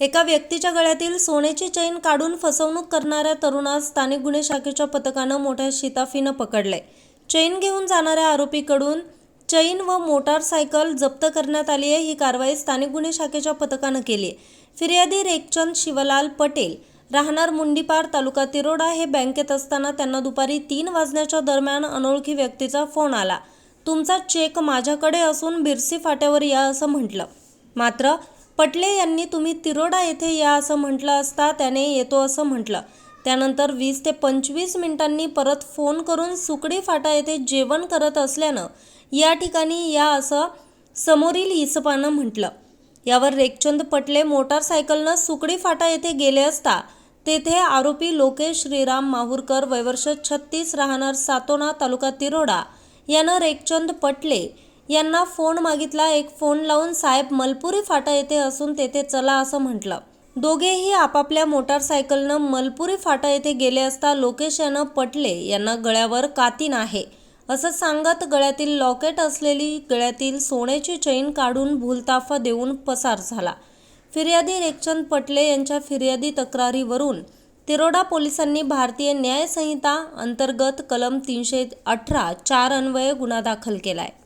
एका व्यक्तीच्या गळ्यातील सोन्याची चैन काढून फसवणूक करणाऱ्या तरुणास स्थानिक गुन्हे शाखेच्या पथकानं मोठ्या शिताफीनं पकडले चैन घेऊन जाणाऱ्या आरोपीकडून चैन व मोटारसायकल जप्त करण्यात आली आहे ही कारवाई स्थानिक गुन्हे शाखेच्या पथकानं केली आहे फिर्यादी रेखचंद शिवलाल पटेल राहणार मुंडीपार तालुका तिरोडा हे बँकेत असताना त्यांना दुपारी तीन वाजण्याच्या दरम्यान अनोळखी व्यक्तीचा फोन आला. तुमचा चेक माझ्याकडे असून बिरसी फाट्यावर या असं म्हटलं. मात्र पटले यांनी तुम्ही तिरोडा येथे या असं म्हटलं असता त्याने येतो असं म्हटलं. त्यानंतर वीस ते पंचवीस मिनिटांनी परत फोन करून सुकडी फाटा येथे जेवण करत असल्यानं या ठिकाणी या असं समोरील इसपानं म्हटलं. यावर रेखचंद पटले मोटारसायकलनं सुकडी फाटा येथे गेले असता तेथे आरोपी लोकेश श्रीराम माहूरकर वयवर्ष छत्तीस राहणार सातोना तालुका तिरोडा यानं रेखचंद पटले यांना फोन मागितला एक फोन लावून साहेब मलपुरी फाटा येथे असून तेथे चला असं म्हटलं. दोघेही आपापल्या मोटारसायकलनं मलपुरी फाटा येथे गेले असता लोकेश यानं पटले यांना गळ्यावर कातीन आहे. असं सांगत गळ्यातील लॉकेट असलेली गळ्यातील सोन्याची चैन काढून भूलताफा देऊन पसार झाला. फिर्यादी रेखचंद पटले यांच्या फिर्यादी तक्रारीवरून तिरोडा पोलिसांनी भारतीय न्यायसंहिता अंतर्गत कलम तीनशे अठरा चार अन्वये गुन्हा दाखल केला आहे